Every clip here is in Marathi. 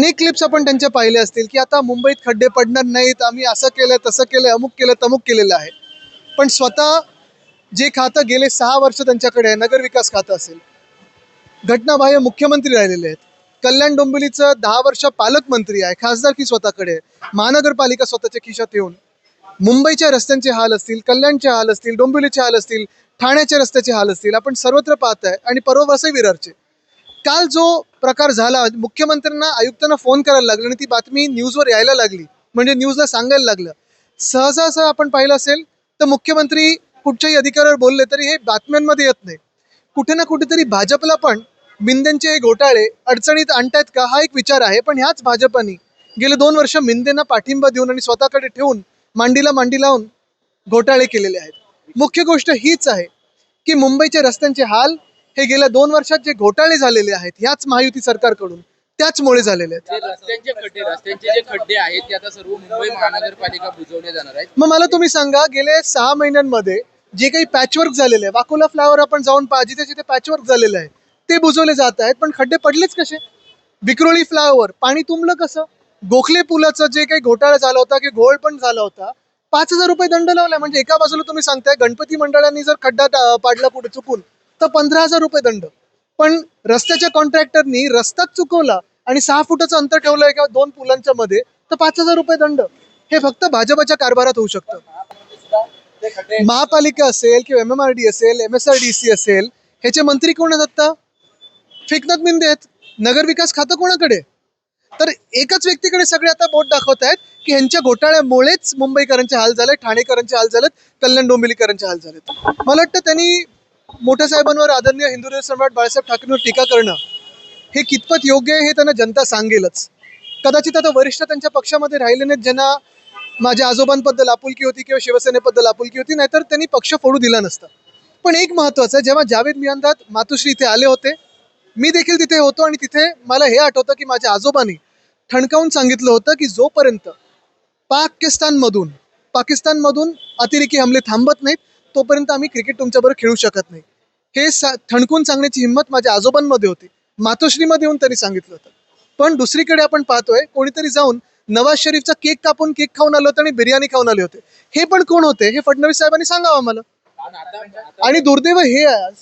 अनेक क्लिप्स आपण त्यांच्या पाहिले असतील की आता मुंबईत खड्डे पडणार नाहीत आम्ही असं केलं तसं केलं अमुक केलं तमुक केलेलं आहे. पण स्वतः जे खातं गेले सहा वर्ष त्यांच्याकडे आहे नगर विकास खातं असेल. घटनाबाह्य मुख्यमंत्री राहिलेले आहेत. कल्याण डोंबिवलीचं दहा वर्ष पालकमंत्री आहे खासदारकी स्वतःकडे आहे. महानगरपालिका स्वतःच्या खिशात येऊन. मुंबईच्या रस्त्यांचे हाल असतील कल्याणचे हाल असतील डोंबिवलीचे हाल असतील ठाण्याच्या रस्त्याचे हाल असतील आपण सर्वत्र पाहत आहे. आणि परवा वसई विरारचे. काल जो प्रकार झाला मुख्यमंत्र्यांना आयुक्तांना फोन करायला लागला आणि ती बातमी न्यूजवर यायला लागली म्हणजे न्यूजला सांगायला लागलं. सहजासहज आपण पाहिलं असेल तर मुख्यमंत्री कुठच्याही अधिकाऱ्यावर बोलले तरी हे बातम्यांमध्ये येत नाही. कुठे ना कुठेतरी भाजपला पण मिंदेंचे हे घोटाळे अडचणीत आणतायत का हा एक विचार आहे. पण ह्याच भाजपाने गेले दोन वर्ष मिंदेंना पाठिंबा देऊन आणि स्वतःकडे ठेवून मांडीला मांडी लावून घोटाळे केलेले आहेत. मुख्य गोष्ट हीच आहे की मुंबईच्या रस्त्यांचे हाल हे गेल्या दोन वर्षात जे घोटाळे झालेले आहेत ह्याच महायुती सरकारकडून त्याचमुळे झालेले आहेत. जे रस्त्यांचे खड्डे रस्त्यांचे जे खड्डे आहेत ते आता सर्व मुंबई महानगरपालिका बुजवले जाणार आहेत. मग मला तुम्ही सांगा गेले सहा महिन्यांमध्ये जे काही पॅचवर्क झालेलं आहे वाकोला फ्लावर आपण जाऊन पाहिजे त्याचे ते पॅचवर्क झालेलं आहे ते बुजवले जात आहेत पण खड्डे पडलेच कसे? विक्रोळी फ्लावर पाणी तुंबलं कसं? गोखले पुलाचं जे काही घोटाळा झाला होता की घोळ पण झाला होता पाच हजार रुपये दंड लावलाय म्हणजे एका बाजूला तुम्ही सांगताय गणपती मंडळांनी जर खड्डा पाडला पुढे चुकून तर पंधरा हजार रुपये दंड. पण रस्त्याच्या कॉन्ट्रॅक्टरनी रस्ताच चुकवला आणि सहा फुटाचं अंतर ठेवलं एका दोन पुलांच्या मध्ये तर पाच हजार रुपये दंड. हे फक्त भाजपच्या कारभारात होऊ शकतं. महापालिका असेल किंवा एम एम आर डी असेल M S R D C असेल ह्याचे मंत्री कोण आहेत आत्ता फेकनाथ मिंदे आहेत. नगर विकास खातं कोणाकडे? तर एकाच व्यक्तीकडे सगळे आता बोट दाखवत आहेत की ह्यांच्या घोटाळ्यामुळेच मुंबईकरांचे हाल झाले ठाणेकरांचे हाल झालेत कल्याण डोंबिवलीकरांचे हाल झालेत. मला वाटतं त्यांनी मोठ्या साहेबांवर आदरणीय हिंदू सम्राट बाळासाहेब ठाकरेंवर टीका करणं हे कितपत योग्य आहे हे त्यांना जनता सांगेलच. कदाचित आता वरिष्ठ त्यांच्या पक्षामध्ये राहिले नाहीत ज्यांना माझ्या आजोबांबद्दल आपुलकी होती किंवा शिवसेनेबद्दल आपुलकी होती नाहीतर त्यांनी पक्ष फोडू दिला नसता. पण एक महत्त्वाचं आहे जेव्हा जावेद मियांदाद मातोश्री इथे आले होते मी देखील तिथे होतो आणि तिथे मला हे आठवतं की माझ्या आजोबांनी ठणकावून सांगितलं होतं की जोपर्यंत पाकिस्तानमधून पाकिस्तानमधून अतिरेकी हमले थांबत नाहीत तोपर्यंत आम्ही क्रिकेट तुमच्याबरोबर खेळू शकत नाही. हे सा ठणकून सांगण्याची हिंमत माझ्या आजोबांमध्ये होती. मातोश्रीमध्ये येऊन त्यांनी सांगितलं होतं. पण दुसरीकडे आपण पाहतोय कोणीतरी जाऊन नवाज शरीफचा केक कापून केक खाऊन आलो होतं आणि बिर्याणी खाऊन आले होते. हे पण कोण होते? हे फडणवीस साहेबांनी सांगावं आम्हाला. आणि दुर्दैव हे आहे आज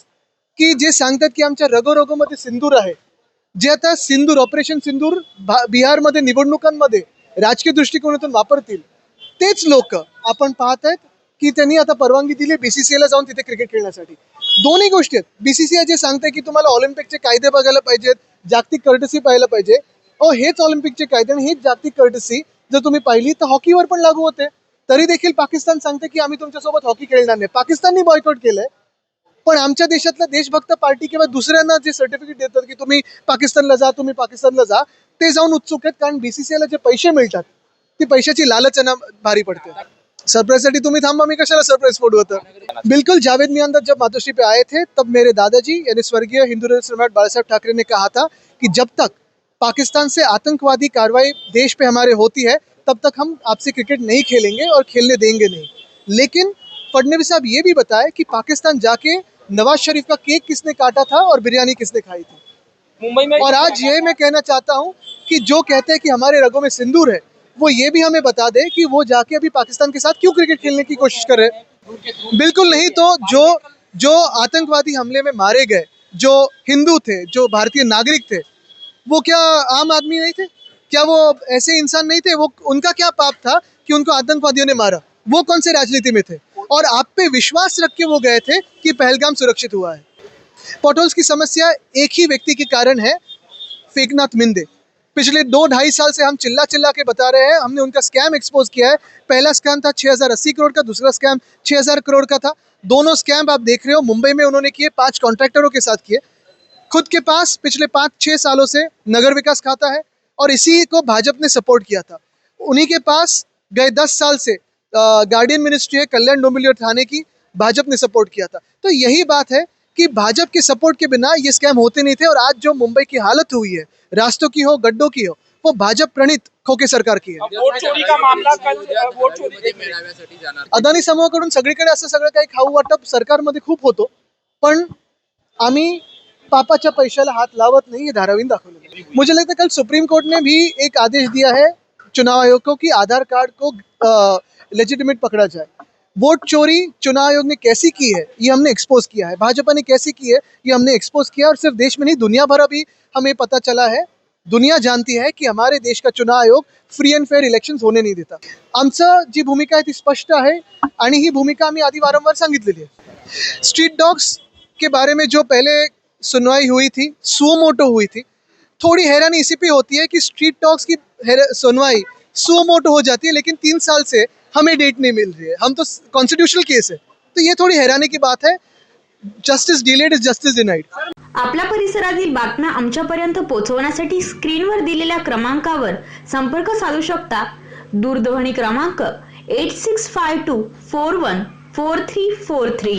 की जे सांगतात की आमच्या रगोरगोमध्ये सिंदूर आहे. जे आता सिंदूर ऑपरेशन सिंदूर भा- बिहारमध्ये निवडणुकांमध्ये राजकीय दृष्टिकोनातून वापरतील. तेच लोक आपण पाहत आहेत की त्यांनी आता परवानगी दिली बीसीसीआयला जाऊन तिथे क्रिकेट खेळण्यासाठी. दोन्ही गोष्टी आहेत. बीसीसीआय जे सांगते की तुम्हाला ऑलिम्पिकचे कायदे बघायला पाहिजेत जागतिक कर्टसी पाहायला पाहिजे. अहो हेच ऑलिम्पिकचे कायदे आणि हेच जागतिक कर्टसी जर तुम्ही पाहिली तर हॉकीवर पण लागू होते. तरी देखील पाकिस्तान सांगते की आम्ही तुमच्यासोबत हॉकी खेळणार नाही. पाकिस्ताननी बॉयकॉट केलंय. पण आमच्या देशातल्या देशभक्त पार्टी किंवा दुसऱ्यांना जे सर्टिफिकेट देतात की तुम्ही पाकिस्तानला जा तुम्ही पाकिस्तानला जा ते जाऊन उत्सुक आहेत. कारण बीसीसीआयला जे पैसे मिळतात ती पैशाची लालच यांना भारी पडते. सरप्राईजसाठी तुम्ही थांबा मी कशाला सरप्राईज फोडू होतं बिल्कुल जावेद मियांदर जब मातोश्री पे आए थे तब मेरे दादाजी यानी स्वर्गीय हिंदू सम्राट बाला साहब ठाकरे ने कहा था कि जब तक पाकिस्तान से आतंकवादी कार्रवाई देश पे हमारे होती है तब तक हम आपसे क्रिकेट नहीं खेलेंगे और खेलने देंगे नहीं। लेकिन फडनवीस साहब ये भी बताए कि पाकिस्तान जाके नवाज़ शरीफ का केक किसने काटा था और बिरयानी किसने खाई थी? मुंबई में और आज ये मैं कहना चाहता हूँ कि जो कहते हैं कि हमारे रगों में सिंदूर है वो ये भी हमें बता दे कि वो जाके अभी पाकिस्तान के साथ क्यों क्रिकेट खेलने की कोशिश कर रहे बिल्कुल नहीं तो जो जो आतंकवादी हमले में मारे गए, जो हिंदू थे, जो भारतीय नागरिक थे, वो क्या आम आदमी नहीं थे? क्या वो ऐसे इंसान नहीं थे? वो, उनका क्या पाप था कि उनको आतंकवादियों ने मारा? वो कौन से राजनीति में थे? और आप पे विश्वास रख के वो गए थे कि पहलगाम सुरक्षित हुआ है। पोटोल्स की समस्या एक ही व्यक्ति के कारण है फेकनाथ मिंदे। पिछले दो ढाई साल से हम चिल्ला चिल्ला के बता रहे हैं। हमने उनका स्कैम एक्सपोज किया है। पहला स्कैम था छः हज़ार अस्सी करोड़ का, दूसरा स्कैम छः हज़ार करोड़ का था। दोनों स्कैम आप देख रहे हो, मुंबई में उन्होंने किए, पाँच कॉन्ट्रैक्टरों के साथ किए। खुद के पास पिछले पाँच छः सालों से नगर विकास खाता है और इसी को भाजपा ने सपोर्ट किया था। उन्हीं के पास गए दस साल से गार्डियन मिनिस्ट्री है, कल्याण डोंबिवली और थाने की, भाजपा ने सपोर्ट किया था। तो यही बात है कि भाजपा के सपोर्ट के बिना ये स्कैम होते नहीं थे और आज जो मुंबई की हालत हुई है रास्तों की हो गड्ढों की हो वो भाजपा प्रणित खोके सरकार की है। जाणार अदानी समूहाकडून सगळीकडे असं सगळं काही खाऊ वाटप सरकारमध्ये खूप होतो पण आम्ही पापाच्या पैशाला हाथ लावत नहीं ये धारावीन दाखवलेलं आहे. मुझे लगता है कल सुप्रीम कोर्ट ने भी एक आदेश दिया है चुनाव आयोग को कि आधार कार्ड को लेजिटिमेट पकड़ा जाए। वोट चोरी चुनाव आयोग ने कैसी की है, ये हमने एक्सपोज किया है। भाजपा ने कैसी की है, ये हमने एक्सपोज किया और सिर्फ़ देश में नहीं, दुनिया भर अभी हमें पता चला है, दुनिया जानती है कि हमारे देश का चुनाव आयोग फ्री अँड फेअर इलेक्शन्स होणे नाही देता। आमचं जी भूमिका आहे ती स्पष्ट आहे आणि ही भूमिका आम्ही आधी वारंवार सांगितलेली आहे। स्ट्रीट डॉग्स के बारे में जो पहले सुनवाई हुई थी, सुमोटो हुई थी, थोड़ी हैरानी इसी पे होती है कि स्ट्रीट डॉग्स की हैरा- सुनवाई सुमोटो हो जाती है, लेकिन तीन साल से हमें डेट नहीं मिल रही है। हम तो कॉन्स्टिट्यूशनल केस है। तो ये थोड़ी हैरानी की बात है। Justice delayed is justice denied आपल्या परिसरातील बातम्या आमच्यापर्यंत पोहोचवण्यासाठी स्क्रीनवर दिलेल्या क्रमांकावर संपर्क साधू शकता. दूरध्वनी क्रमांक eight six five two four one four three four three